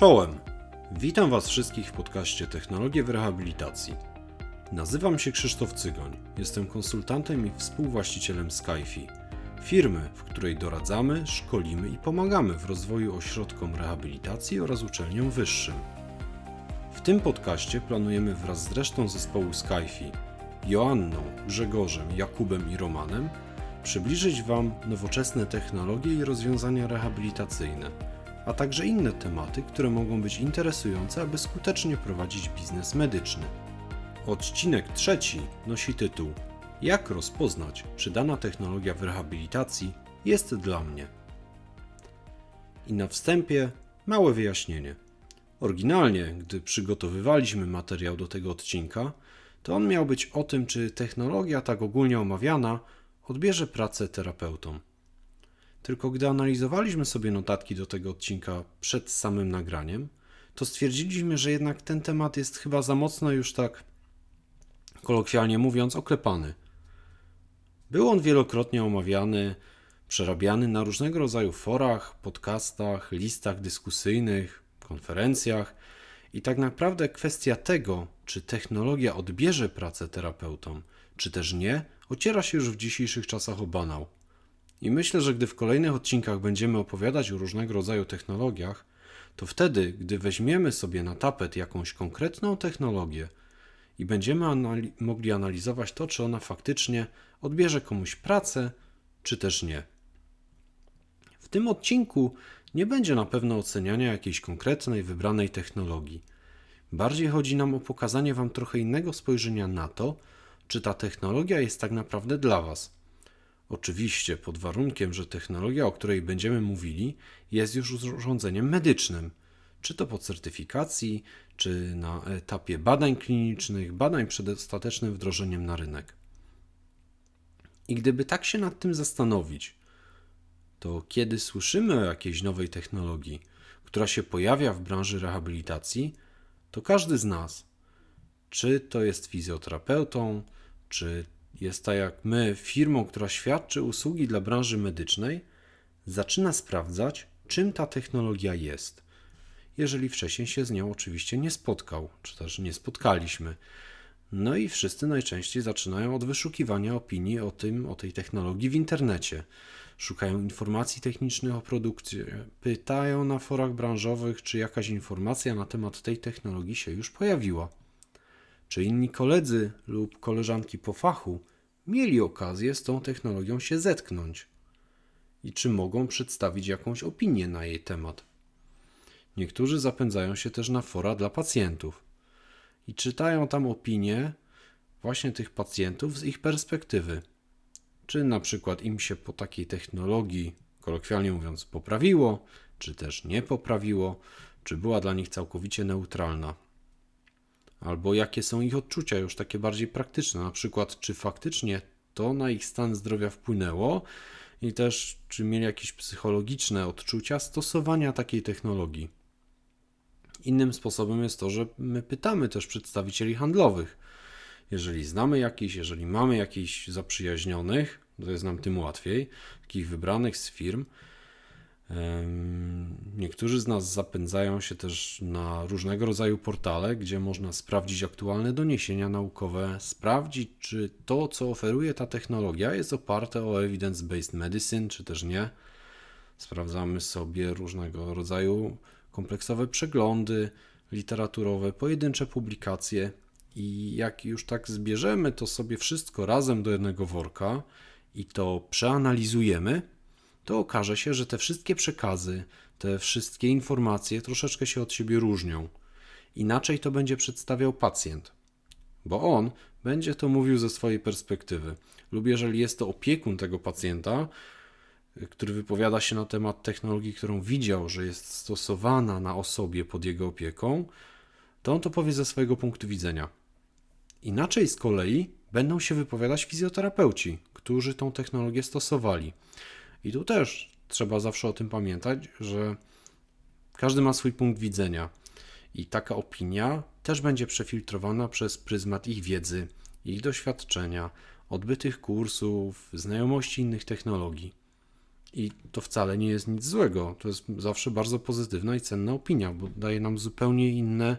Czołem! Witam Was wszystkich w podcaście Technologie w Rehabilitacji. Nazywam się Krzysztof Cygoń, jestem konsultantem i współwłaścicielem Skyfi, firmy, w której doradzamy, szkolimy i pomagamy w rozwoju ośrodkom rehabilitacji oraz uczelniom wyższym. W tym podcaście planujemy wraz z resztą zespołu Skyfi, Joanną, Grzegorzem, Jakubem i Romanem, przybliżyć Wam nowoczesne technologie i rozwiązania rehabilitacyjne, a także inne tematy, które mogą być interesujące, aby skutecznie prowadzić biznes medyczny. Odcinek trzeci nosi tytuł Jak rozpoznać, czy dana technologia w rehabilitacji jest dla mnie? I na wstępie małe wyjaśnienie. Oryginalnie, gdy przygotowywaliśmy materiał do tego odcinka, to on miał być o tym, czy technologia tak ogólnie omawiana odbierze pracę terapeutom. Tylko gdy analizowaliśmy sobie notatki do tego odcinka przed samym nagraniem, to stwierdziliśmy, że jednak ten temat jest chyba za mocno już tak, kolokwialnie mówiąc, oklepany. Był on wielokrotnie omawiany, przerabiany na różnego rodzaju forach, podcastach, listach dyskusyjnych, konferencjach i tak naprawdę kwestia tego, czy technologia odbierze pracę terapeutom, czy też nie, ociera się już w dzisiejszych czasach o banał. I myślę, że gdy w kolejnych odcinkach będziemy opowiadać o różnego rodzaju technologiach, to wtedy, gdy weźmiemy sobie na tapet jakąś konkretną technologię i będziemy anali mogli analizować to, czy ona faktycznie odbierze komuś pracę, czy też nie. W tym odcinku nie będzie na pewno oceniania jakiejś konkretnej, wybranej technologii. Bardziej chodzi nam o pokazanie Wam trochę innego spojrzenia na to, czy ta technologia jest tak naprawdę dla Was. Oczywiście pod warunkiem, że technologia, o której będziemy mówili, jest już urządzeniem medycznym, czy to po certyfikacji, czy na etapie badań klinicznych, badań przed ostatecznym wdrożeniem na rynek. I gdyby tak się nad tym zastanowić, to kiedy słyszymy o jakiejś nowej technologii, która się pojawia w branży rehabilitacji, to każdy z nas, czy to jest fizjoterapeutą, czy jest tak jak my, firmą, która świadczy usługi dla branży medycznej, zaczyna sprawdzać, czym ta technologia jest. Jeżeli wcześniej się z nią oczywiście nie spotkał, czy też nie spotkaliśmy. No i wszyscy najczęściej zaczynają od wyszukiwania opinii o tym, o tej technologii w internecie. Szukają informacji technicznych o produkcie, pytają na forach branżowych, czy jakaś informacja na temat tej technologii się już pojawiła. Czy inni koledzy lub koleżanki po fachu mieli okazję z tą technologią się zetknąć i czy mogą przedstawić jakąś opinię na jej temat. Niektórzy zapędzają się też na fora dla pacjentów i czytają tam opinie właśnie tych pacjentów z ich perspektywy. Czy na przykład im się po takiej technologii, kolokwialnie mówiąc, poprawiło, czy też nie poprawiło, czy była dla nich całkowicie neutralna albo jakie są ich odczucia już takie bardziej praktyczne, na przykład czy faktycznie to na ich stan zdrowia wpłynęło i też czy mieli jakieś psychologiczne odczucia stosowania takiej technologii. Innym sposobem jest to, że my pytamy też przedstawicieli handlowych. Jeżeli znamy jakiś, jeżeli mamy jakichś zaprzyjaźnionych, to jest nam tym łatwiej, takich wybranych z firm, Niektórzy z nas zapędzają się też na różnego rodzaju portale, gdzie można sprawdzić aktualne doniesienia naukowe, sprawdzić, czy to, co oferuje ta technologia, jest oparte o evidence-based medicine, czy też nie. Sprawdzamy sobie różnego rodzaju kompleksowe przeglądy literaturowe, pojedyncze publikacje i jak już tak zbierzemy to sobie wszystko razem do jednego worka i to przeanalizujemy, to okaże się, że te wszystkie przekazy, te wszystkie informacje troszeczkę się od siebie różnią. Inaczej to będzie przedstawiał pacjent, bo on będzie to mówił ze swojej perspektywy, lub jeżeli jest to opiekun tego pacjenta, który wypowiada się na temat technologii, którą widział, że jest stosowana na osobie pod jego opieką, to on to powie ze swojego punktu widzenia. Inaczej z kolei będą się wypowiadać fizjoterapeuci, którzy tą technologię stosowali. I tu też trzeba zawsze o tym pamiętać, że każdy ma swój punkt widzenia i taka opinia też będzie przefiltrowana przez pryzmat ich wiedzy, ich doświadczenia, odbytych kursów, znajomości innych technologii. I to wcale nie jest nic złego. To jest zawsze bardzo pozytywna i cenna opinia, bo daje nam zupełnie inne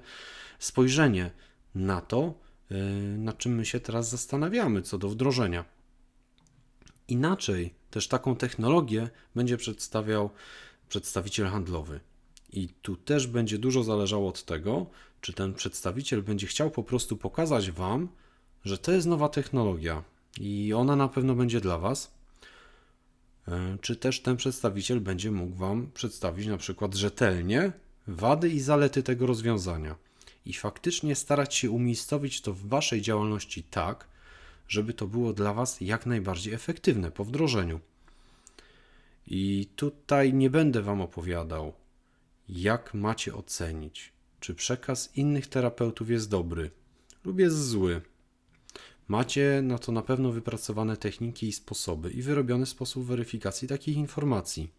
spojrzenie na to, yy, nad czym my się teraz zastanawiamy co do wdrożenia. Inaczej też taką technologię będzie przedstawiał przedstawiciel handlowy. I tu też będzie dużo zależało od tego, czy ten przedstawiciel będzie chciał po prostu pokazać Wam, że to jest nowa technologia i ona na pewno będzie dla Was, e, czy też ten przedstawiciel będzie mógł Wam przedstawić na przykład rzetelnie wady i zalety tego rozwiązania i faktycznie starać się umiejscowić to w Waszej działalności tak, żeby to było dla Was jak najbardziej efektywne po wdrożeniu. I tutaj nie będę Wam opowiadał, jak macie ocenić, czy przekaz innych terapeutów jest dobry lub jest zły. Macie na to na pewno wypracowane techniki i sposoby i wyrobiony sposób weryfikacji takich informacji.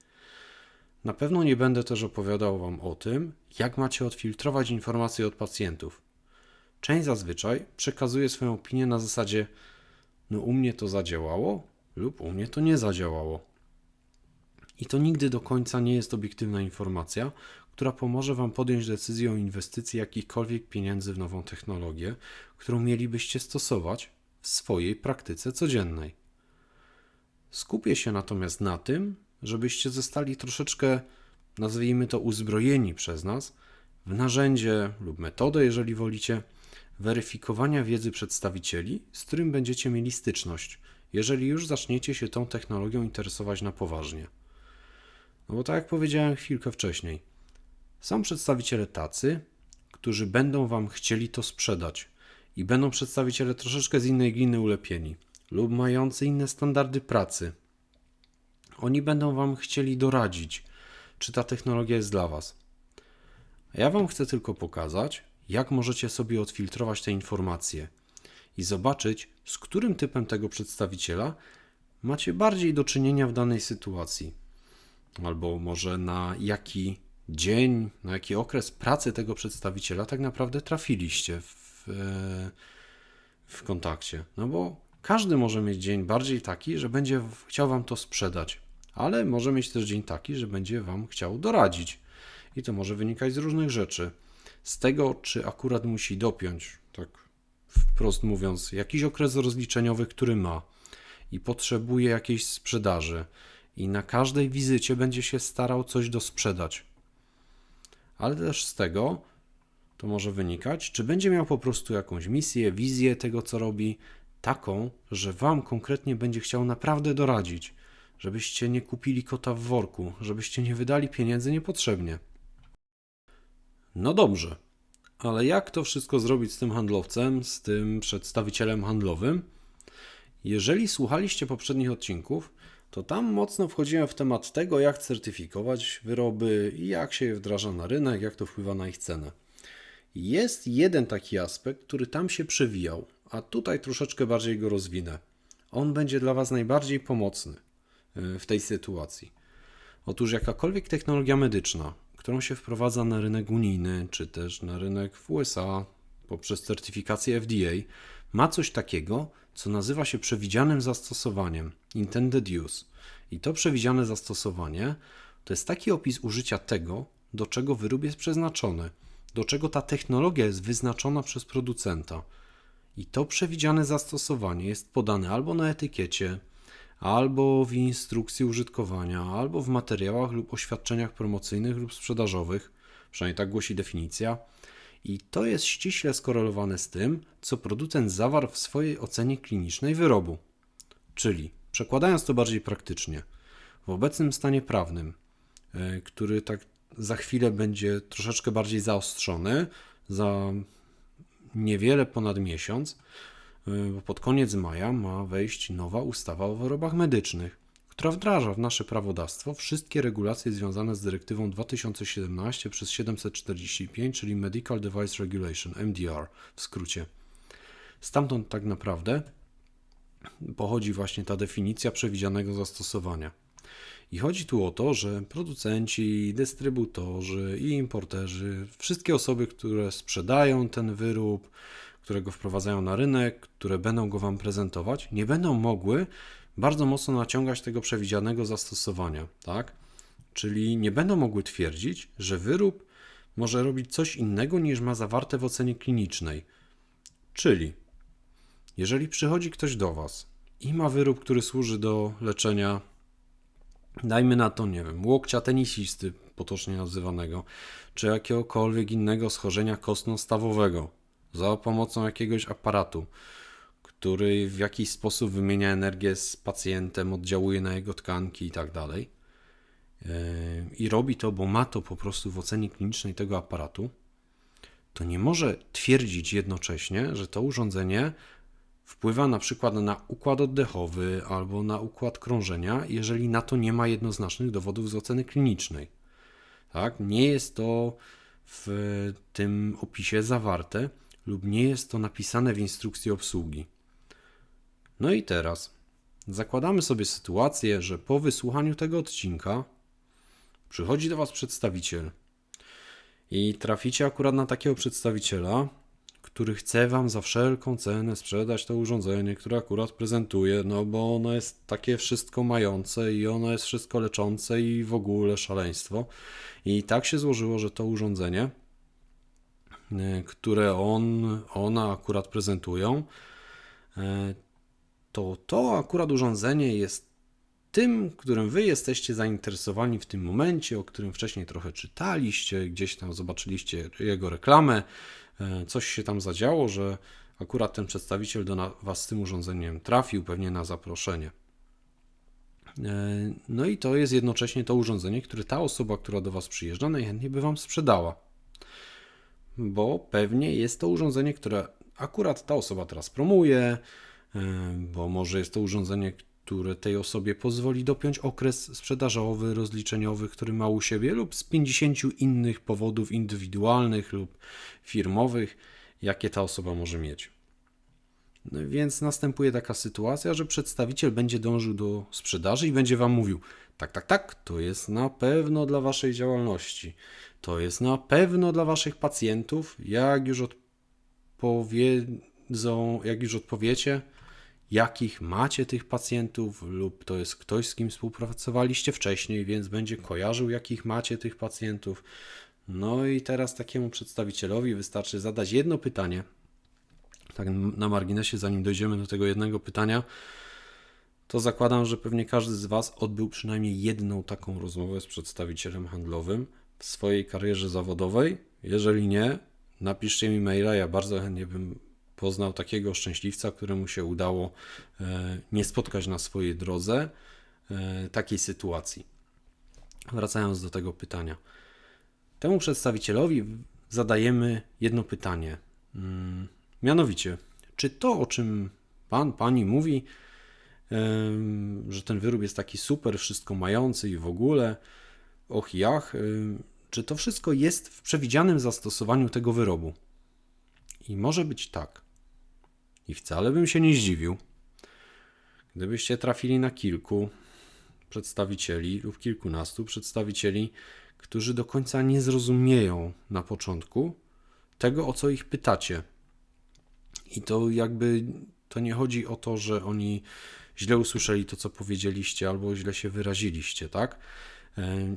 Na pewno nie będę też opowiadał Wam o tym, jak macie odfiltrować informacje od pacjentów. Część zazwyczaj przekazuje swoją opinię na zasadzie: No, u mnie to zadziałało, lub u mnie to nie zadziałało. I to nigdy do końca nie jest obiektywna informacja, która pomoże Wam podjąć decyzję o inwestycji jakichkolwiek pieniędzy w nową technologię, którą mielibyście stosować w swojej praktyce codziennej. Skupię się natomiast na tym, żebyście zostali troszeczkę, nazwijmy to, uzbrojeni przez nas w narzędzie lub metodę, jeżeli wolicie, weryfikowania wiedzy przedstawicieli, z którym będziecie mieli styczność, jeżeli już zaczniecie się tą technologią interesować na poważnie. No bo tak jak powiedziałem chwilkę wcześniej, są przedstawiciele tacy, którzy będą Wam chcieli to sprzedać i będą przedstawiciele troszeczkę z innej gliny ulepieni lub mający inne standardy pracy. Oni będą Wam chcieli doradzić, czy ta technologia jest dla Was. A ja Wam chcę tylko pokazać, jak możecie sobie odfiltrować te informacje i zobaczyć, z którym typem tego przedstawiciela macie bardziej do czynienia w danej sytuacji, albo może na jaki dzień, na jaki okres pracy tego przedstawiciela tak naprawdę trafiliście w, w kontakcie. No bo każdy może mieć dzień bardziej taki, że będzie chciał Wam to sprzedać, ale może mieć też dzień taki, że będzie Wam chciał doradzić. I to może wynikać z różnych rzeczy. Z tego, czy akurat musi dopiąć, tak wprost mówiąc, jakiś okres rozliczeniowy, który ma i potrzebuje jakiejś sprzedaży, i na każdej wizycie będzie się starał coś dosprzedać ale też z tego to może wynikać, czy będzie miał po prostu jakąś misję, wizję tego, co robi, taką, że Wam konkretnie będzie chciał naprawdę doradzić, żebyście nie kupili kota w worku, żebyście nie wydali pieniędzy niepotrzebnie. No dobrze, ale jak to wszystko zrobić z tym handlowcem, z tym przedstawicielem handlowym? Jeżeli słuchaliście poprzednich odcinków, to tam mocno wchodziłem w temat tego, jak certyfikować wyroby i jak się je wdraża na rynek, jak to wpływa na ich cenę. Jest jeden taki aspekt, który tam się przewijał, a tutaj troszeczkę bardziej go rozwinę. On będzie dla Was najbardziej pomocny e, w tej sytuacji. Otóż jakakolwiek technologia medyczna, którą się wprowadza na rynek unijny, czy też na rynek w USA poprzez certyfikację FDA, ma coś takiego, co nazywa się przewidzianym zastosowaniem intended use. I to przewidziane zastosowanie to jest taki opis użycia tego, do czego wyrób jest przeznaczony, do czego ta technologia jest wyznaczona przez producenta. I to przewidziane zastosowanie jest podane albo na etykiecie, albo w instrukcji użytkowania, albo w materiałach lub oświadczeniach promocyjnych lub sprzedażowych, przynajmniej tak głosi definicja i to jest ściśle skorelowane z tym, co producent zawarł w swojej ocenie klinicznej wyrobu. Czyli, przekładając to bardziej praktycznie, w obecnym stanie prawnym, e, który tak za chwilę będzie troszeczkę bardziej zaostrzony, za niewiele ponad miesiąc, bo pod koniec maja ma wejść nowa ustawa o wyrobach medycznych która wdraża w nasze prawodawstwo wszystkie regulacje związane z dyrektywą 2017 przez 745, czyli Medical Device Regulation, MDR w skrócie. Stamtąd tak naprawdę pochodzi właśnie ta definicja przewidzianego zastosowania. I chodzi tu o to, że producenci, dystrybutorzy i importerzy, wszystkie osoby, które sprzedają ten wyrób, które go wprowadzają na rynek, które będą go Wam prezentować, nie będą mogły bardzo mocno naciągać tego przewidzianego zastosowania, tak? Czyli nie będą mogły twierdzić, że wyrób może robić coś innego niż ma zawarte w ocenie klinicznej. Czyli jeżeli przychodzi ktoś do Was i ma wyrób, który służy do leczenia, dajmy na to, nie wiem, łokcia tenisisty, potocznie nazywanego, czy jakiegokolwiek innego schorzenia kostno-stawowego za pomocą jakiegoś aparatu, który w jakiś sposób wymienia energię z pacjentem, oddziałuje na jego tkanki i tak dalej. Yy, I robi to, bo ma to po prostu w ocenie klinicznej tego aparatu, to nie może twierdzić jednocześnie, że to urządzenie wpływa na przykład na układ oddechowy albo na układ krążenia, jeżeli na to nie ma jednoznacznych dowodów z oceny klinicznej. Tak? Nie jest to w tym opisie zawarte lub nie jest to napisane w instrukcji obsługi. No i teraz zakładamy sobie sytuację, że po wysłuchaniu tego odcinka przychodzi do Was przedstawiciel i traficie akurat na takiego przedstawiciela, który chce Wam za wszelką cenę sprzedać to urządzenie, które akurat prezentuje, no bo ono jest takie wszystko mające i ono jest wszystko leczące i w ogóle szaleństwo. I tak się złożyło, że to urządzenie, które on, ona akurat prezentują, y, to to akurat urządzenie jest tym, którym wy jesteście zainteresowani w tym momencie, o którym wcześniej trochę czytaliście, gdzieś tam zobaczyliście jego reklamę, e, coś się tam zadziało, że akurat ten przedstawiciel do was z tym urządzeniem trafił, pewnie na zaproszenie. E, no i to jest jednocześnie to urządzenie, które ta osoba, która do was przyjeżdża, najchętniej by wam sprzedała. Bo pewnie jest to urządzenie, które akurat ta osoba teraz promuje, e, bo może jest to urządzenie, które tej osobie pozwoli dopiąć okres sprzedażowy, rozliczeniowy, który ma u siebie, lub z 50 innych powodów indywidualnych lub firmowych, jakie ta osoba może mieć. No więc następuje taka sytuacja, że przedstawiciel będzie dążył do sprzedaży i będzie Wam mówił: tak, tak, tak, to jest na pewno dla Waszej działalności, to jest na pewno dla Waszych pacjentów. Jak już odpowiedzą, jak już odpowiecie, jakich macie tych pacjentów, lub to jest ktoś, z kim współpracowaliście wcześniej, więc będzie kojarzył, jakich macie tych pacjentów. No i teraz takiemu przedstawicielowi wystarczy zadać jedno pytanie. Tak na marginesie, zanim dojdziemy do tego jednego pytania, to zakładam, że pewnie każdy z Was odbył przynajmniej jedną taką rozmowę z przedstawicielem handlowym w swojej karierze zawodowej. Jeżeli nie, napiszcie mi maila, ja bardzo chętnie bym poznał takiego szczęśliwca, któremu się udało e, nie spotkać na swojej drodze e, takiej sytuacji. Wracając do tego pytania. Temu przedstawicielowi zadajemy jedno pytanie. Mianowicie, czy to, o czym pan, pani mówi, że ten wyrób jest taki super, wszystko mający i w ogóle, och jach, czy to wszystko jest w przewidzianym zastosowaniu tego wyrobu? I może być tak. I wcale bym się nie zdziwił, gdybyście trafili na kilku przedstawicieli lub kilkunastu przedstawicieli, którzy do końca nie zrozumieją na początku tego, o co ich pytacie. I to jakby to nie chodzi o to, że oni źle usłyszeli to, co powiedzieliście, albo źle się wyraziliście, tak? E,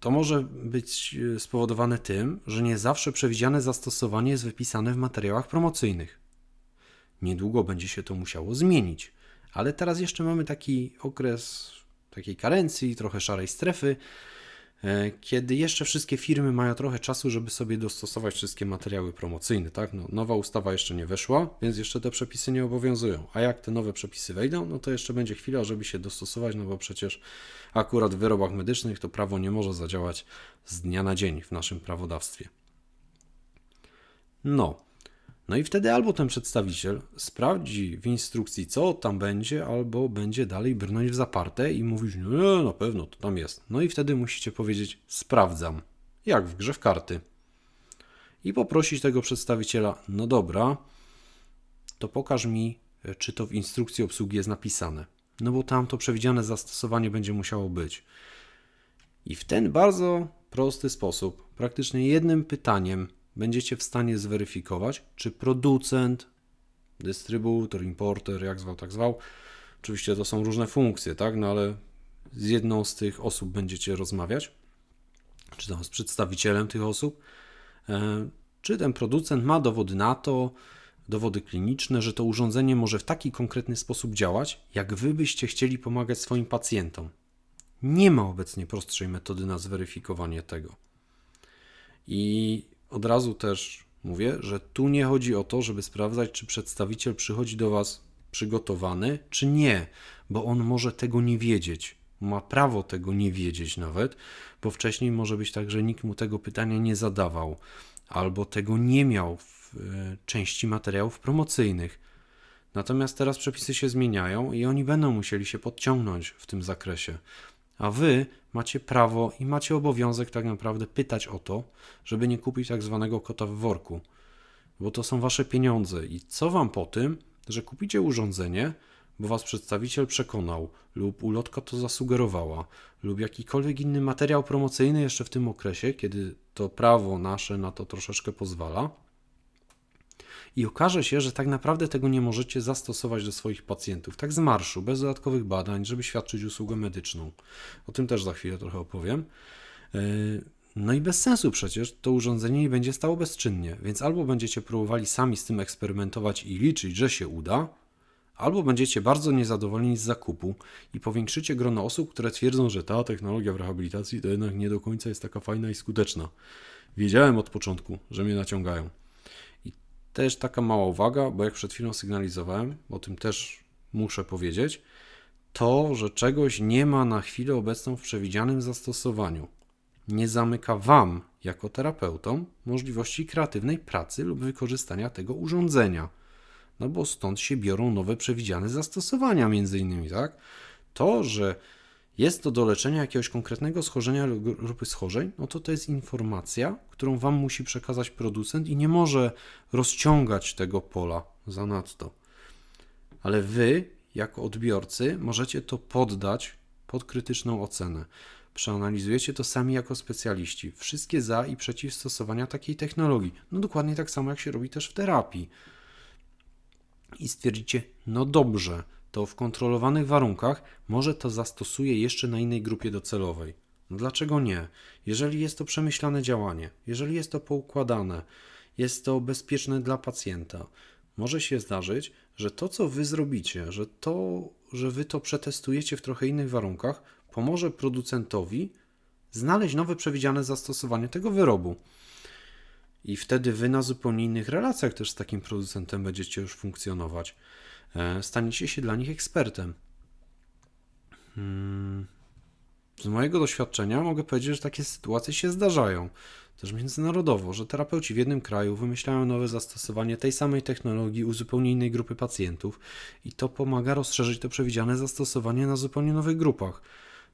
to może być spowodowane tym, że nie zawsze przewidziane zastosowanie jest wypisane w materiałach promocyjnych. Niedługo będzie się to musiało zmienić, ale teraz jeszcze mamy taki okres takiej karencji, trochę szarej strefy, e, kiedy jeszcze wszystkie firmy mają trochę czasu, żeby sobie dostosować wszystkie materiały promocyjne. Tak? No, nowa ustawa jeszcze nie weszła, więc jeszcze te przepisy nie obowiązują. A jak te nowe przepisy wejdą, no to jeszcze będzie chwila, żeby się dostosować, no bo przecież akurat w wyrobach medycznych to prawo nie może zadziałać z dnia na dzień w naszym prawodawstwie. No, no i wtedy albo ten przedstawiciel sprawdzi w instrukcji, co tam będzie, albo będzie dalej brnąć w zaparte i mówić, no na pewno to tam jest. No i wtedy musicie powiedzieć, sprawdzam, jak w grze w karty. I poprosić tego przedstawiciela, no dobra, to pokaż mi, czy to w instrukcji obsługi jest napisane. No bo tam to przewidziane zastosowanie będzie musiało być. I w ten bardzo prosty sposób, praktycznie jednym pytaniem, będziecie w stanie zweryfikować, czy producent, dystrybutor, importer, jak zwał, tak zwał, Oczywiście to są różne funkcje, tak? No ale z jedną z tych osób będziecie rozmawiać, czy tam z przedstawicielem tych osób, e, czy ten producent ma dowody na to, dowody kliniczne, że to urządzenie może w taki konkretny sposób działać, jak wy byście chcieli pomagać swoim pacjentom. Nie ma obecnie prostszej metody na zweryfikowanie tego. I od razu też mówię, że tu nie chodzi o to, żeby sprawdzać, czy przedstawiciel przychodzi do Was przygotowany, czy nie, bo on może tego nie wiedzieć. Ma prawo tego nie wiedzieć nawet, bo wcześniej może być tak, że nikt mu tego pytania nie zadawał, albo tego nie miał w e, części materiałów promocyjnych. Natomiast teraz przepisy się zmieniają i oni będą musieli się podciągnąć w tym zakresie. A wy macie prawo i macie obowiązek tak naprawdę pytać o to, żeby nie kupić tak zwanego kota w worku, bo to są wasze pieniądze. I co wam po tym, że kupicie urządzenie, bo was przedstawiciel przekonał, lub ulotka to zasugerowała, lub jakikolwiek inny materiał promocyjny jeszcze w tym okresie, kiedy to prawo nasze na to troszeczkę pozwala. I okaże się, że tak naprawdę tego nie możecie zastosować do swoich pacjentów, tak z marszu, bez dodatkowych badań, żeby świadczyć usługę medyczną. O tym też za chwilę trochę opowiem. E, no i bez sensu przecież to urządzenie nie będzie stało bezczynnie, więc albo będziecie próbowali sami z tym eksperymentować i liczyć, że się uda, albo będziecie bardzo niezadowoleni z zakupu i powiększycie grono osób, które twierdzą, że ta technologia w rehabilitacji to jednak nie do końca jest taka fajna i skuteczna. Wiedziałem od początku, że mnie naciągają. Też taka mała uwaga, bo jak przed chwilą sygnalizowałem, o tym też muszę powiedzieć, to, że czegoś nie ma na chwilę obecną w przewidzianym zastosowaniu, nie zamyka Wam, jako terapeutom, możliwości kreatywnej pracy lub wykorzystania tego urządzenia. No bo stąd się biorą nowe przewidziane zastosowania, między innymi, tak? To, że jest to do leczenia jakiegoś konkretnego schorzenia lub grupy schorzeń, no to to jest informacja, którą Wam musi przekazać producent i nie może rozciągać tego pola zanadto. Ale Wy, jako odbiorcy, możecie to poddać pod krytyczną ocenę. Przeanalizujecie to sami jako specjaliści. Wszystkie za i przeciw stosowania takiej technologii. No dokładnie tak samo jak się robi też w terapii. I stwierdzicie, no dobrze, to w kontrolowanych warunkach może to zastosuję jeszcze na innej grupie docelowej. Dlaczego nie? Jeżeli jest to przemyślane działanie, jeżeli jest to poukładane, jest to bezpieczne dla pacjenta, może się zdarzyć, że to, co wy zrobicie, że to, że wy to przetestujecie w trochę innych warunkach, pomoże producentowi znaleźć nowe przewidziane zastosowanie tego wyrobu. I wtedy wy na zupełnie innych relacjach też z takim producentem będziecie już funkcjonować. E, staniecie się dla nich ekspertem. Hmm. Z mojego doświadczenia mogę powiedzieć, że takie sytuacje się zdarzają też międzynarodowo, że terapeuci w jednym kraju wymyślają nowe zastosowanie tej samej technologii u zupełnie innej grupy pacjentów i to pomaga rozszerzyć to przewidziane zastosowanie na zupełnie nowych grupach.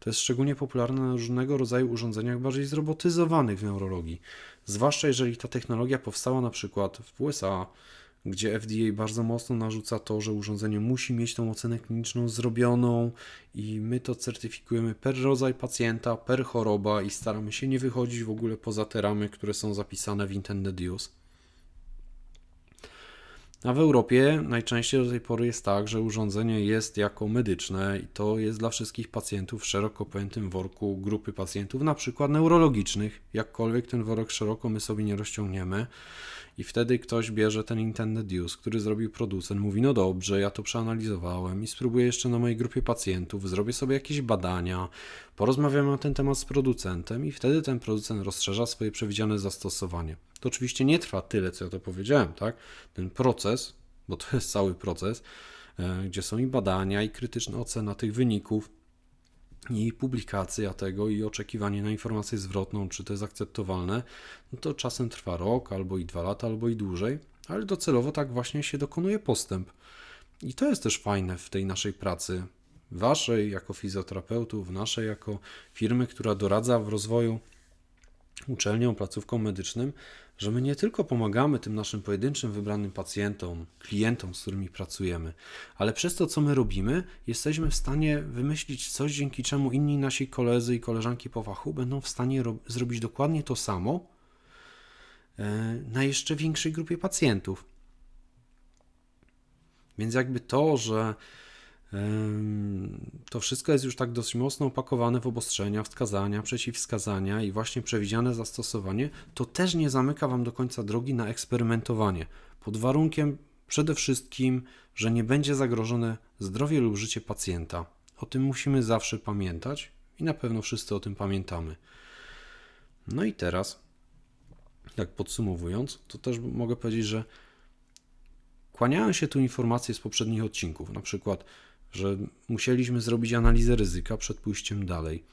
To jest szczególnie popularne na różnego rodzaju urządzeniach bardziej zrobotyzowanych w neurologii, zwłaszcza jeżeli ta technologia powstała na przykład w USA, gdzie FDA bardzo mocno narzuca to, że urządzenie musi mieć tą ocenę kliniczną zrobioną i my to certyfikujemy per rodzaj pacjenta, per choroba i staramy się nie wychodzić w ogóle poza te ramy, które są zapisane w intended use. A w Europie najczęściej do tej pory jest tak, że urządzenie jest jako medyczne i to jest dla wszystkich pacjentów w szeroko pojętym worku grupy pacjentów, na przykład neurologicznych. Jakkolwiek ten worek szeroko my sobie nie rozciągniemy. I wtedy ktoś bierze ten intended use, który zrobił producent, mówi: No dobrze, ja to przeanalizowałem i spróbuję jeszcze na mojej grupie pacjentów, zrobię sobie jakieś badania, porozmawiamy na ten temat z producentem, i wtedy ten producent rozszerza swoje przewidziane zastosowanie. To oczywiście nie trwa tyle, co ja to powiedziałem, tak? Ten proces, bo to jest cały proces, e, gdzie są i badania, i krytyczna ocena tych wyników, i publikacja tego, i oczekiwanie na informację zwrotną, czy to jest akceptowalne, no to czasem trwa rok, albo i dwa lata, albo i dłużej, ale docelowo tak właśnie się dokonuje postęp. I to jest też fajne w tej naszej pracy, waszej jako fizjoterapeutów, naszej jako firmy, która doradza w rozwoju uczelniom, placówkom medycznym, że my nie tylko pomagamy tym naszym pojedynczym wybranym pacjentom, klientom, z którymi pracujemy, ale przez to, co my robimy, jesteśmy w stanie wymyślić coś, dzięki czemu inni nasi koledzy i koleżanki po fachu będą w stanie zrobić dokładnie to samo e, na jeszcze większej grupie pacjentów. Więc jakby to, że To wszystko jest już tak dosyć mocno opakowane w obostrzenia, wskazania, przeciwwskazania i właśnie przewidziane zastosowanie, to też nie zamyka Wam do końca drogi na eksperymentowanie. Pod warunkiem przede wszystkim, że nie będzie zagrożone zdrowie lub życie pacjenta. O tym musimy zawsze pamiętać i na pewno wszyscy o tym pamiętamy. No i teraz, tak podsumowując, to też mogę powiedzieć, że kłaniają się tu informacje z poprzednich odcinków, na przykład, że musieliśmy zrobić analizę ryzyka przed pójściem dalej.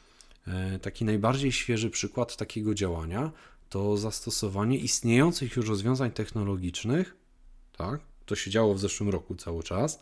E, Taki najbardziej świeży przykład takiego działania to zastosowanie istniejących już rozwiązań technologicznych, tak, to się działo w zeszłym roku cały czas,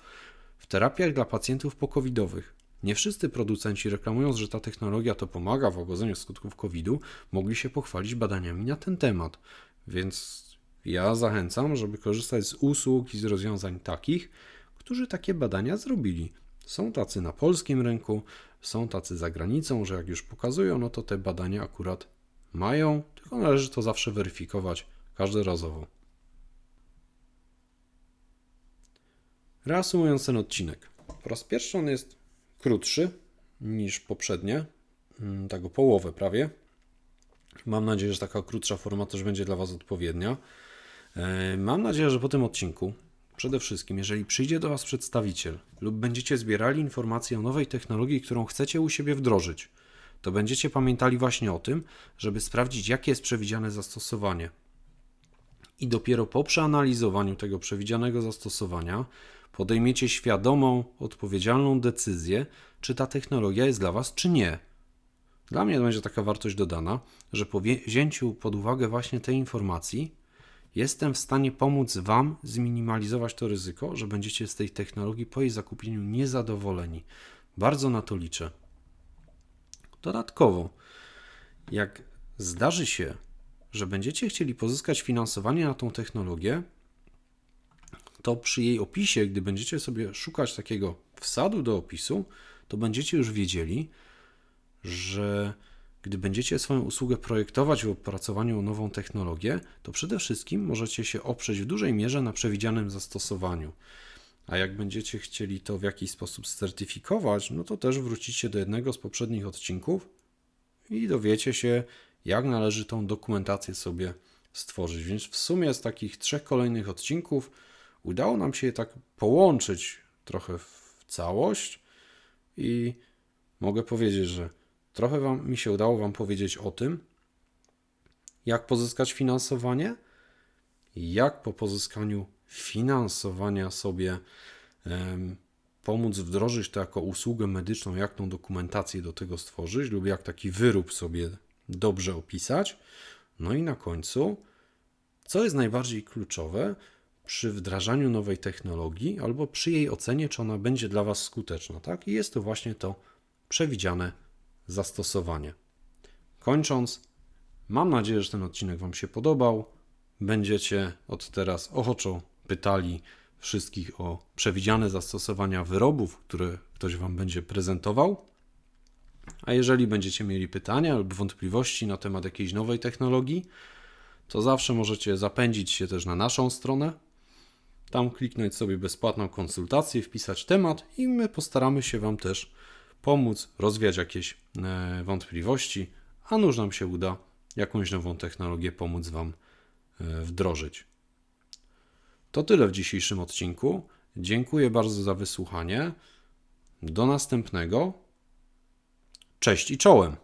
w terapiach dla pacjentów pokowidowych. Nie wszyscy producenci reklamując, że ta technologia to pomaga w łagodzeniu skutków COVID-u, mogli się pochwalić badaniami na ten temat. Więc ja zachęcam, żeby korzystać z usług i z rozwiązań takich, którzy takie badania zrobili. Są tacy na polskim rynku, są tacy za granicą, że jak już pokazują, no to te badania akurat mają, tylko należy to zawsze weryfikować każdorazowo. Reasumując ten odcinek. Po raz pierwszy on jest krótszy niż poprzednie, mm, tak o połowę prawie. Mam nadzieję, że taka krótsza forma też będzie dla Was odpowiednia. E, Mam nadzieję, że po tym odcinku, przede wszystkim, jeżeli przyjdzie do Was przedstawiciel lub będziecie zbierali informacje o nowej technologii, którą chcecie u siebie wdrożyć, to będziecie pamiętali właśnie o tym, żeby sprawdzić, jakie jest przewidziane zastosowanie. I dopiero po przeanalizowaniu tego przewidzianego zastosowania podejmiecie świadomą, odpowiedzialną decyzję, czy ta technologia jest dla Was, czy nie. Dla mnie będzie taka wartość dodana, że po wzięciu pod uwagę właśnie tej informacji, jestem w stanie pomóc Wam zminimalizować to ryzyko, że będziecie z tej technologii po jej zakupieniu niezadowoleni. Bardzo na to liczę. Dodatkowo, jak zdarzy się, że będziecie chcieli pozyskać finansowanie na tą technologię, to przy jej opisie, gdy będziecie sobie szukać takiego wsadu do opisu, to będziecie już wiedzieli, że gdy będziecie swoją usługę projektować w opracowaniu nową technologię, to przede wszystkim możecie się oprzeć w dużej mierze na przewidzianym zastosowaniu. A jak będziecie chcieli to w jakiś sposób certyfikować, no to też wrócicie do jednego z poprzednich odcinków i dowiecie się, jak należy tą dokumentację sobie stworzyć. Więc w sumie z takich trzech kolejnych odcinków udało nam się je tak połączyć trochę w całość i mogę powiedzieć, że trochę wam, mi się udało Wam powiedzieć o tym, jak pozyskać finansowanie, jak po pozyskaniu finansowania sobie em, pomóc wdrożyć to jako usługę medyczną, jak tą dokumentację do tego stworzyć, lub jak taki wyrób sobie dobrze opisać. No i na końcu, co jest najbardziej kluczowe przy wdrażaniu nowej technologii albo przy jej ocenie, czy ona będzie dla Was skuteczna, tak? I jest to właśnie to przewidziane zastosowanie. Kończąc, mam nadzieję, że ten odcinek Wam się podobał. Będziecie od teraz ochoczo pytali wszystkich o przewidziane zastosowania wyrobów, które ktoś Wam będzie prezentował. A jeżeli będziecie mieli pytania lub wątpliwości na temat jakiejś nowej technologii, to zawsze możecie zapędzić się też na naszą stronę. Tam kliknąć sobie bezpłatną konsultację, wpisać temat i my postaramy się Wam też pomóc rozwiać jakieś e, wątpliwości, a nuż nam się uda jakąś nową technologię pomóc Wam e, wdrożyć. To tyle w dzisiejszym odcinku. Dziękuję bardzo za wysłuchanie. Do następnego. Cześć i czołem.